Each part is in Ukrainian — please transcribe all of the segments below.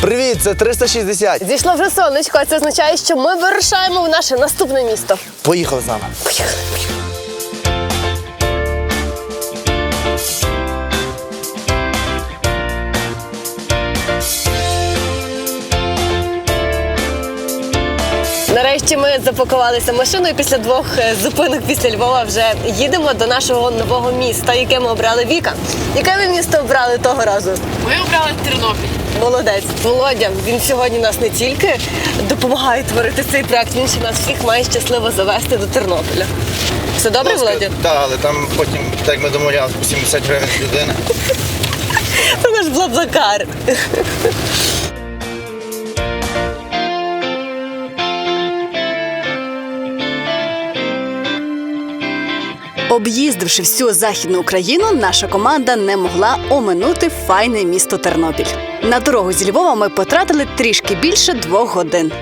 Привіт, це 360. Зійшло вже сонечко, а це означає, що ми вирушаємо в наше наступне місто. Поїхали з нами. Поїхали. Нарешті ми запакувалися машиною після двох е, зупинок після Львова. Вже їдемо до нашого нового міста, яке ми обрали Віка. Яке ви місто обрали того разу? Ми обрали Тернопіль. Молодець, Володя. Він сьогодні нас не тільки допомагає творити цей проект, він ще нас всіх має щасливо завести до Тернополя. Все добре, Володя? Так, але там потім, так як ми домовлялися, по 70 гривень людини. Це наш блаблакар. Об'їздивши всю західну Україну, наша команда не могла оминути файне місто Тернопіль. На дорогу зі Львова ми потратили трішки більше двох годин.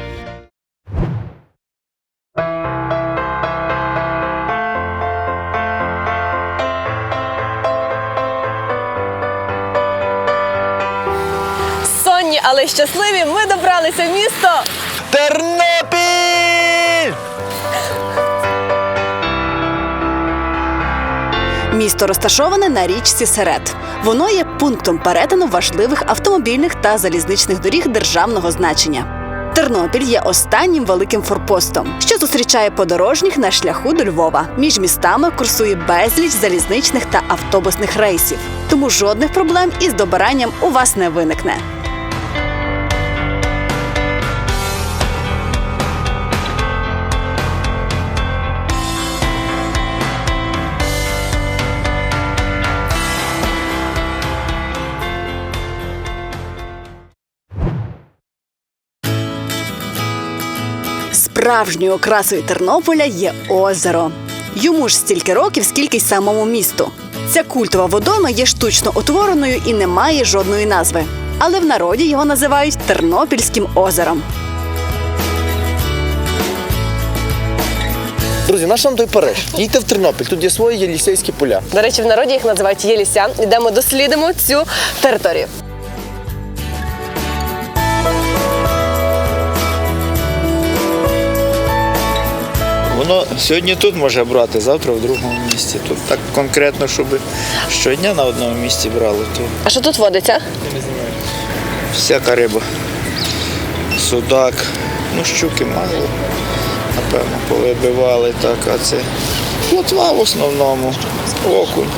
Сонні, але щасливі, ми добралися в місто. Тернопіль! Місто розташоване на річці Серед. Воно є пунктом перетину важливих автомобільних та залізничних доріг державного значення. Тернопіль є останнім великим форпостом, що зустрічає подорожніх на шляху до Львова. Між містами курсує безліч залізничних та автобусних рейсів, тому жодних проблем із добиранням у вас не виникне. Справжньою окрасою Тернополя є озеро. Йому ж стільки років, скільки й самому місту. Ця культова водойма є штучно утвореною і не має жодної назви. Але в народі його називають Тернопільським озером. Друзі, наш нам той Париж. Їдьте в Тернопіль, тут є свої єлісейські поля. До речі, в народі їх називають Єліся. Ідемо дослідимо цю територію. Воно сьогодні тут може брати, завтра в другому місці. Тут так конкретно, щоб щодня на одному місці брали, то А що тут водиться? всяка риба. Судак, ну щуки мало, напевно, повибивали так, а це плотва в основному, окунь,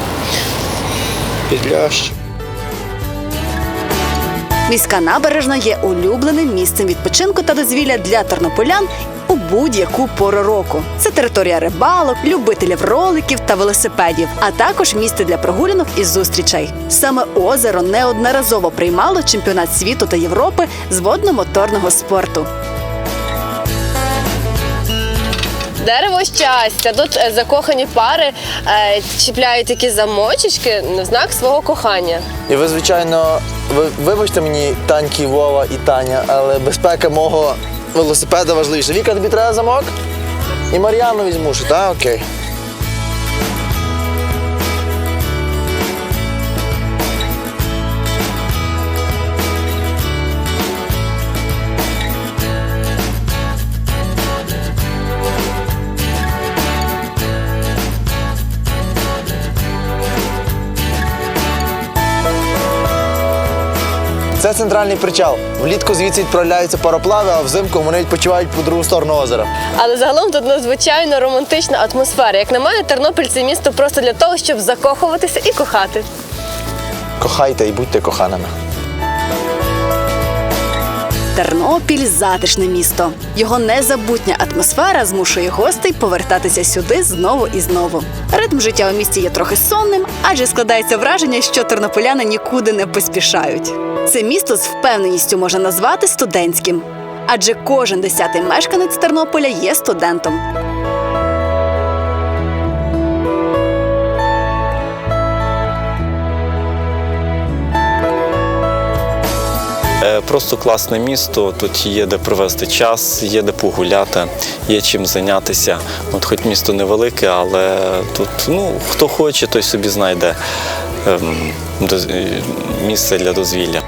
підлящ. Міська набережна є улюбленим місцем відпочинку та дозвілля для тернополян у будь-яку пору року. Це територія рибалок, любителів роликів та велосипедів, а також місце для прогулянок і зустрічей. Саме озеро неодноразово приймало чемпіонат світу та Європи з водно-моторного спорту. Дерево щастя. Тут е, закохані пари е, чіпляють такі замочечки на знак свого кохання. І ви, звичайно, ви, вибачте мені, Таньки, Вова і Таня, але безпека мого велосипеда важливіше. Віка, тобі треба замок? І Мар'яну візьму, що, так? Окей. Центральний причал. Влітку звідси відправляються пароплави, а взимку вони відпочивають по другу сторону озера. Але загалом тут надзвичайно романтична атмосфера. Як на мене, Тернопіль це місто просто для того, щоб закохуватися і кохати. Кохайте і будьте коханими. Тернопіль затишне місто. Його незабутня атмосфера змушує гостей повертатися сюди знову і знову. Ритм життя у місті є трохи сонним, адже складається враження, що тернополяни нікуди не поспішають. Це місто з впевненістю можна назвати студентським, адже кожен десятий мешканець Тернополя є студентом. Е, Просто класне місто. Тут є де провести час, є де погуляти, є чим зайнятися. От хоч місто невелике, але тут ну, хто хоче, той собі знайде ем, місце для дозвілля.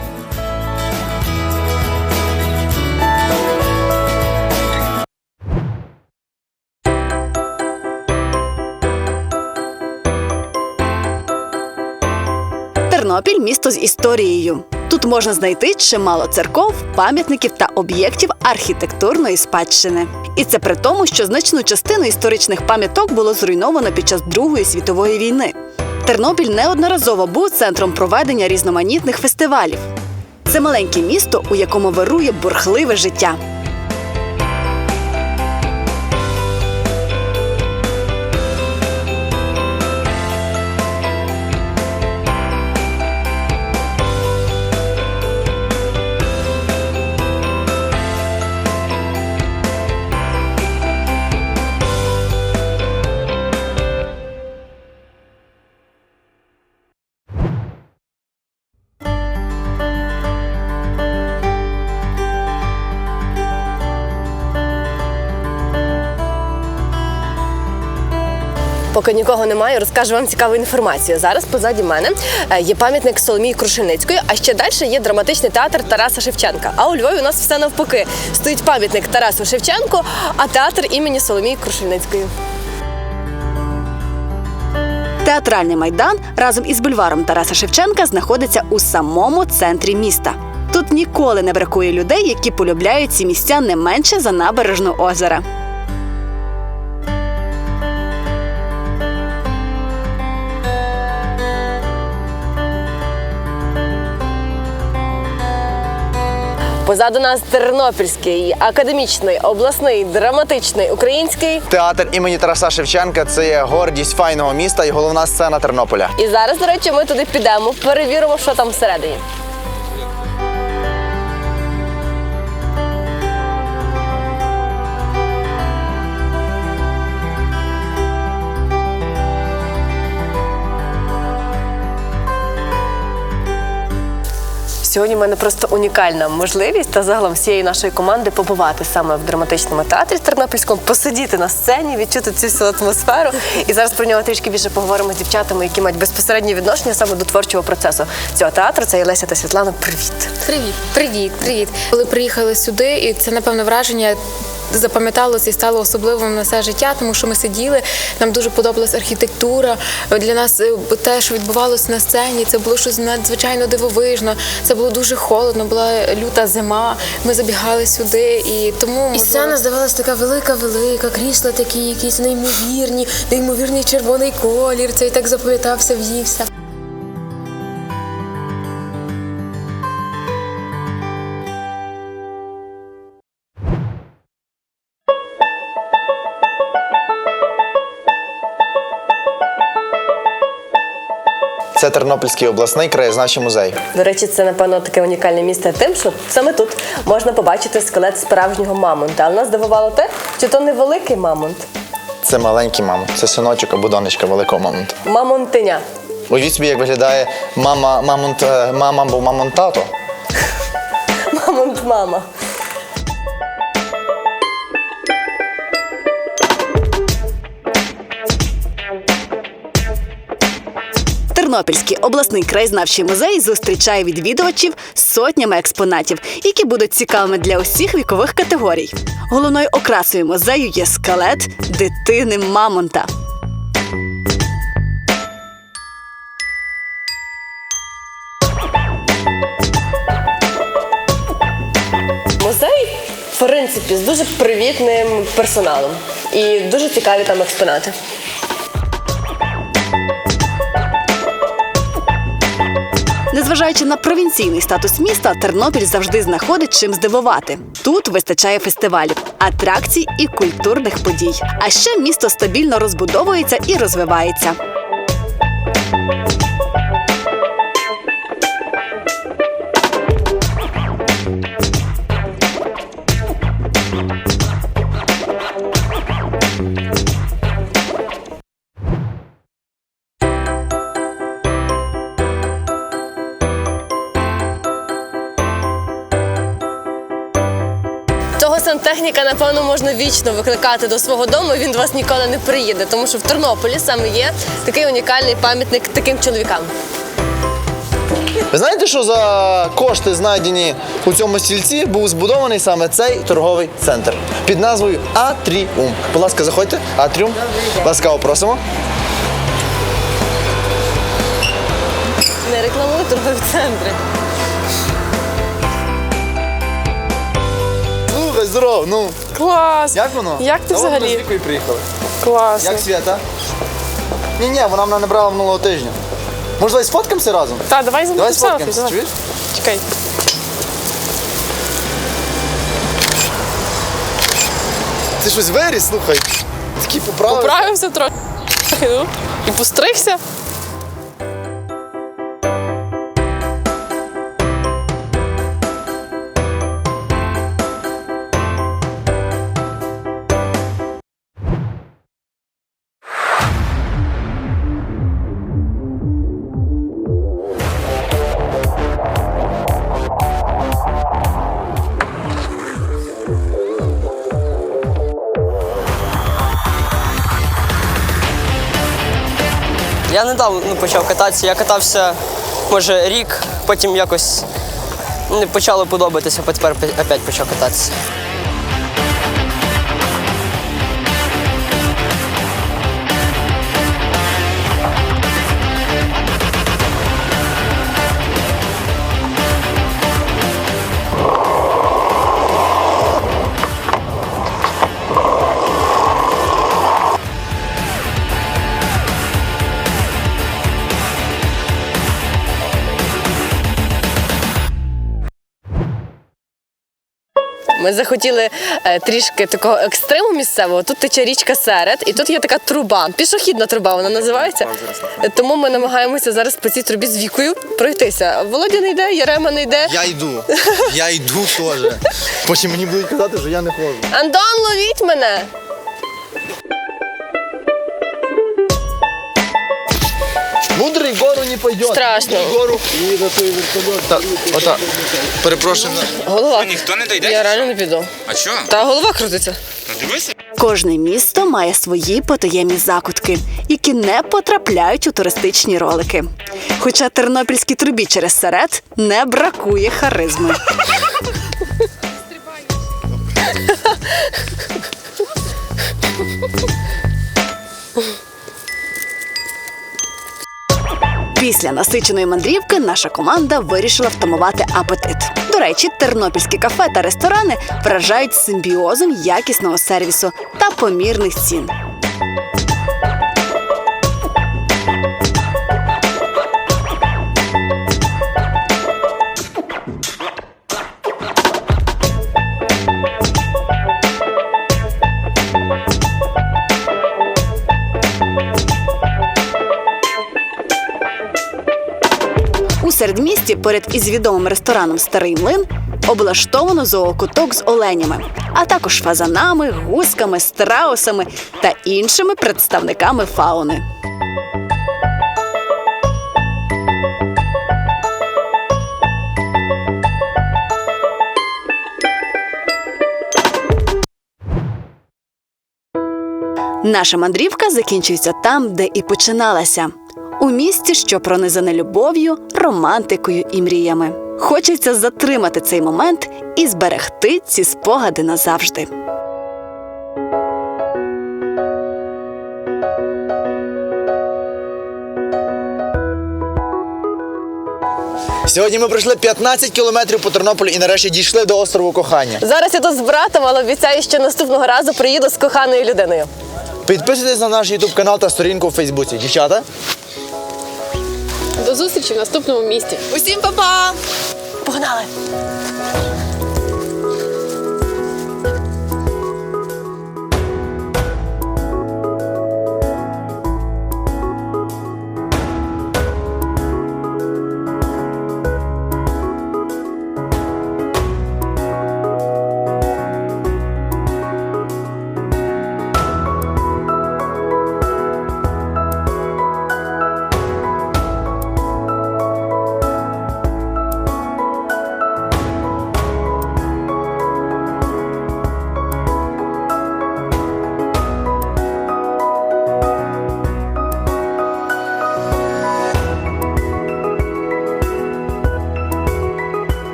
Тернопіль місто з історією. Тут можна знайти чимало церков, пам'ятників та об'єктів архітектурної спадщини. І це при тому, що значну частину історичних пам'яток було зруйновано під час Другої світової війни. Тернопіль неодноразово був центром проведення різноманітних фестивалів. Це маленьке місто, у якому вирує бурхливе життя. Поки нікого немає, розкажу вам цікаву інформацію. Зараз позаді мене е, є пам'ятник Соломії Крушеницької, а ще далі є драматичний театр Тараса Шевченка. А у Львові у нас все навпаки. Стоїть пам'ятник Тарасу Шевченку, а театр імені Соломії Крушельницької. Театральний майдан разом із бульваром Тараса Шевченка знаходиться у самому центрі міста. Тут ніколи не бракує людей, які полюбляють ці місця не менше за набережну озера. Позаду нас Тернопільський академічний, обласний, драматичний, український. Театр імені Тараса Шевченка це є гордість файного міста і головна сцена Тернополя. І зараз, до речі, ми туди підемо, перевіримо, що там всередині. Сьогодні в мене просто унікальна можливість та загалом всієї нашої команди побувати саме в драматичному театрі Тернопільському, посидіти на сцені, відчути цю всю атмосферу. І зараз про нього трішки більше поговоримо з дівчатами, які мають безпосереднє відношення саме до творчого процесу цього театру. Це Леся та Світлана. Привіт! Привіт, привіт, привіт. Коли приїхали сюди, і це напевно враження. Запам'яталося і стало особливим на все життя, тому що ми сиділи, нам дуже подобалась архітектура. Для нас е, те, що відбувалося на сцені, це було щось надзвичайно дивовижно. Це було дуже холодно, була люта зима. Ми забігали сюди, і тому І можливо, сцена здавалась така велика, велика, крісла такі, якісь неймовірні, неймовірний червоний колір. Це і так запам'ятався, в'ївся. Це Тернопільський обласний краєзнавчий музей. До речі, це напевно таке унікальне місце тим, що саме тут можна побачити скелет справжнього мамонта. Але нас здивувало те, що то не великий мамонт, Це маленький мамонт, це синочок або донечка великого мамонта. мамонтиня. Уявіть собі, як виглядає мама, мамонт, е, мама або мамонт тато. Мамонт мама. Тернопільський обласний краєзнавчий музей зустрічає відвідувачів сотнями експонатів, які будуть цікавими для усіх вікових категорій. Головною окрасою музею є скелет дитини Мамонта. Музей, в принципі, з дуже привітним персоналом. І дуже цікаві там експонати. Незважаючи на провінційний статус міста, Тернопіль завжди знаходить чим здивувати. Тут вистачає фестивалів, атракцій і культурних подій. А ще місто стабільно розбудовується і розвивається. Напевно, можна вічно викликати до свого дому, і він до вас ніколи не приїде, тому що в Тернополі саме є такий унікальний пам'ятник таким чоловікам. Ви знаєте, що за кошти, знайдені у цьому стільці, був збудований саме цей торговий центр під назвою Атріум. Будь ласка, заходьте. Атріум. Ласкаво просимо. не рекламуй торгові центри. Здоров, ну. Клас! Як воно? Як ти Та от ми взагалі? з Вікою приїхали. Класно. Як Свята? Ні, ні, вона мене не брала минулого тижня. Може, давай сфоткаємося разом? Так, давай Давай селфі. сфоткаємося, давай. чуєш? Чекай. Ти щось виріс, слухай. Такий поправився. Поправився трохи. Ну, і постригся. Я недавно ну, почав кататися. Я катався, може, рік, потім якось почало подобатися, а тепер опять почав кататися. Ми захотіли е, трішки такого екстриму місцевого. Тут тече річка Серед, і тут є така труба, пішохідна труба вона називається. Тому ми намагаємося зараз по цій трубі з вікою пройтися. Володя не йде, Ярема не йде. Я йду. Я йду теж. Потім мені будуть казати, що я не ходжу. Антон, ловіть мене! Мудрий гору не пойде. Страшно. Мудрий гору і за той вертольот. Так, ота. Перепрошую. Голова. Ніхто не дойде? Я реально не піду. А що? Та голова крутиться. Ну дивися. Кожне місто має свої потаємні закутки, які не потрапляють у туристичні ролики. Хоча тернопільській трубі через серед не бракує харизми. Після насиченої мандрівки наша команда вирішила втамувати апетит. До речі, тернопільські кафе та ресторани вражають симбіозом якісного сервісу та помірних цін. Поряд із відомим рестораном Старий млин облаштовано зоокуток з оленями, а також фазанами, гусками, страусами та іншими представниками фауни. Наша мандрівка закінчується там, де і починалася. У місті, що пронизане любов'ю, романтикою і мріями. Хочеться затримати цей момент і зберегти ці спогади назавжди. Сьогодні ми пройшли 15 кілометрів по Тернополю і нарешті дійшли до острову кохання. Зараз я тут з братом, але обіцяю, що наступного разу приїду з коханою людиною. Підписуйтесь на наш YouTube канал та сторінку у Фейсбуці. Дівчата. До зустрічі в наступному місті. Усім па-па! Погнали!